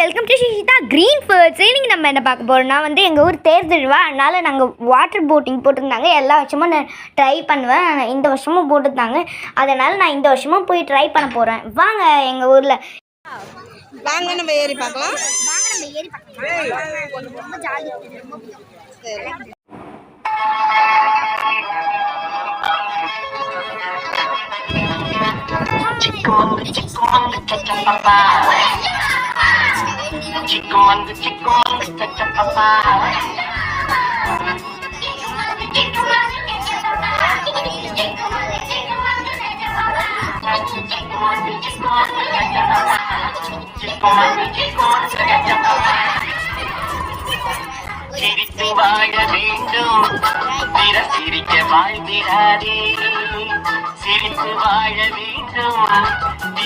Welcome to Shishita green foods இன்னைக்கு நம்ம என்ன பார்க்க போகிறோம்னா வந்து எங்கள் ஊர் தேர்திழ்வா அதனால் நாங்கள் வாட்டர் போட்டிங் போட்டிருந்தாங்க எல்லா வருஷமும் நான் ட்ரை பண்ணுவேன் இந்த வருஷமும் போட்டிருந்தாங்க அதனால் நான் இந்த வருஷமும் போய் ட்ரை பண்ண போகிறேன் வாங்க எங்கள் ஊரில் வாங்க நம்ம ஏறி பார்க்கலாம் வாங்க நம்ம ஏறி பார்க்கலாம் ரொம்ப ஜாலியாக ரொம்ப Chico, chico, chico, chico, சிக்கு மந்து சிக்கு மந்து சச்சப்பா சிரித்து வாழ வேண்டும். பிற சிரிக்க வாழ்ந்திடாதே சிரித்து வாழ வேண்டும்.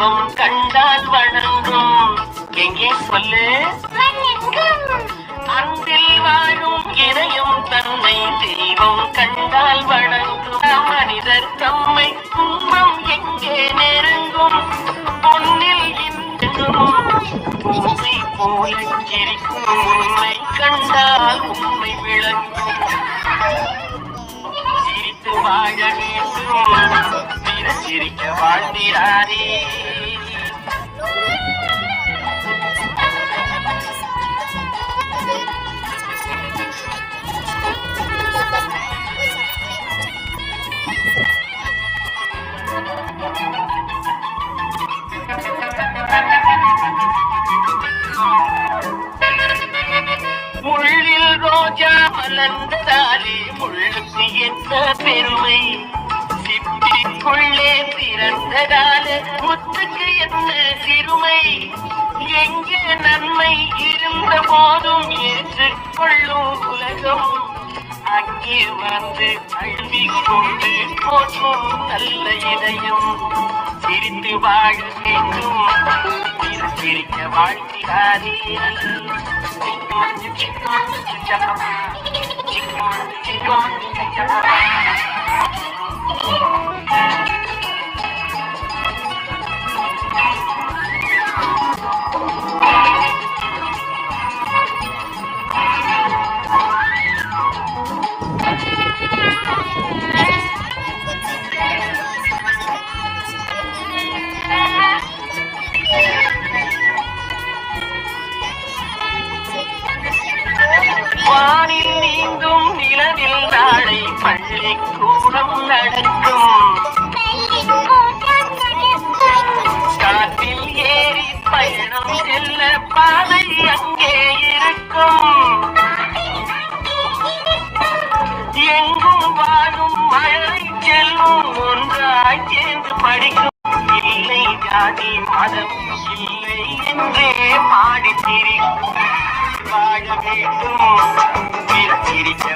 தெய்வம் கண்டால் வணங்கும். எங்கே சொல்லு? அன்பில் வாழும் இறையும் தன்னை தெய்வம் கண்டால் வணங்கும். மனிதர் தம்மை துன்பம் எங்கே நெருங்கும்? பொன்னில் இன்றும் பூமி போல சிரிக்கும் உண்மை கண்டால் உண்மை விளங்கும். சிரித்து வாழ வேண்டும். சிரிக்க வாழ்ந்திராரே முள்ளில் ரோஜா மலர்ந்ததாலே முள்ளுக்கு என்ன பெருமை? சிப்பிக்குள்ளே பிறந்ததால முத்துக்கு என்ன சிறுமை. எங்கே நன்மை இருந்த போதும் ஏற்றுக்கொள்ளும் உலகம். அங்கே வந்து அழுவிக் கொண்டு போற்றும் நல்ல இதயம். சிரித்து வாழ வேண்டும். சிரிக்க வாழ்த்திடாதே வானில் நீந்தும் நிலவில் நாளை பள்ளி கூடம் நடக்கும். காற்றில் ஏறி பயணம் செல்ல பாதை அங்கே இருக்கும். எங்கும் வாழும் மழை செல்லும் ஒன்றாய் சேர்ந்து படிக்கும் வாழ வேண்டும் பிற சிரிக்க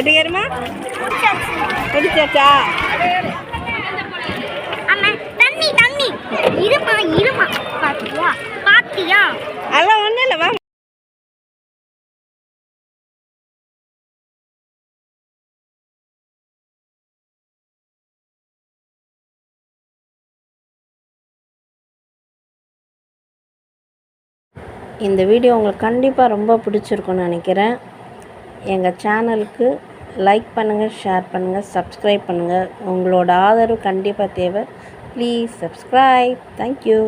எட்டு ஏறுமா பிடிச்சாச்சா அம்மா தண்ணி தண்ணி. இருமா இருமா. பாத்தியா? பாத்தியா? அதெல்லாம் ஒன்றும் இல்லை வா. இந்த வீடியோ உங்களுக்கு கண்டிப்பாக ரொம்ப பிடிச்சிருக்கும்னு நினைக்கிறேன். எங்கள் சேனலுக்கு லைக் பண்ணுங்கள் ஷேர் பண்ணுங்கள் சப்ஸ்கிரைப் பண்ணுங்கள் உங்களோட ஆதரவு கண்டிப்பாக தேவை. Please subscribe thank you